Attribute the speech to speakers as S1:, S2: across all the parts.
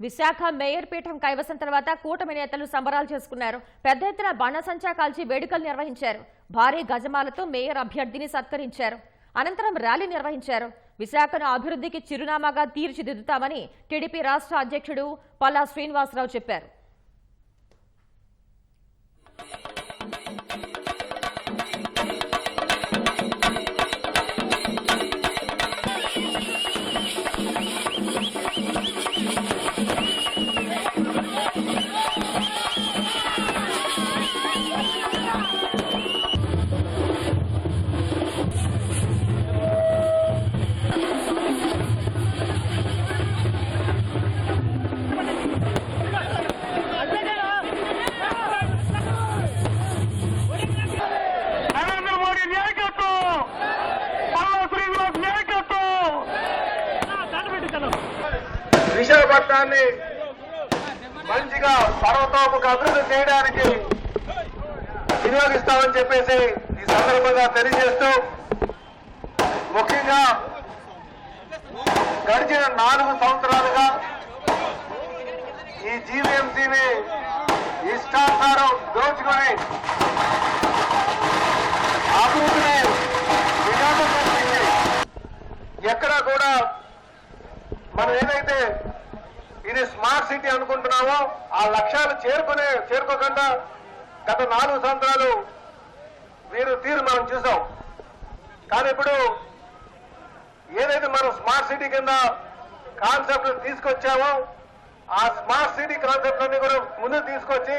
S1: Visakha mayor పీఠం కైవసం తర్వాత కూటమి నేతలు సంబరాలు చేసుకున్నారు. పెద్ద ఎత్తున బాణసంచా కాల్చి వేడుకలు నిర్వహించారు. భారీ గజమాలతో మేయర్ అభ్యర్థిని సత్కరించారు. అనంతరం ర్యాలీ నిర్వహించారు. విశాఖను అభివృద్ధికి చిరునామాగా తీర్చిదిద్దుతామని టీడీపీ రాష్ట్ర అధ్యక్షుడు పల్లా శ్రీనివాసరావు చెప్పారు.
S2: విశాఖపట్నాన్ని మంచిగా సర్వతోముఖ అభివృద్ధి చేయడానికి వినియోగిస్తామని చెప్పేసి ఈ సందర్భంగా తెలియజేస్తూ ముఖ్యంగా గడిచిన నాలుగు సంవత్సరాలుగా ఈ జీవీఎంసీని ఇష్టానుసారం దోచుకొని అభివృద్ధిని విఘాతం ఎక్కడా కూడా మనం ఏదైతే ఇది స్మార్ట్ సిటీ అనుకుంటున్నామో. ఆ లక్ష్యాలు చేరుకునే చేరుకోకుండా గత నాలుగు సంవత్సరాలు వీరు తీరు మనం చూసాం. కానీ ఇప్పుడు ఏదైతే మనం స్మార్ట్ సిటీ కింద కాన్సెప్ట్ తీసుకొచ్చామో ఆ స్మార్ట్ సిటీ కాన్సెప్ట్ అన్ని కూడా ముందుకు తీసుకొచ్చి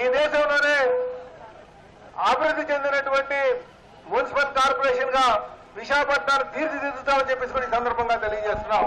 S2: ఈ దేశంలోనే అభివృద్ధి చెందినటువంటి మున్సిపల్ కార్పొరేషన్గా విశాఖపట్నాన్ని తీర్చిదిద్దుతామని చెప్పేసి కూడా ఈ సందర్భంగా తెలియజేస్తున్నాం.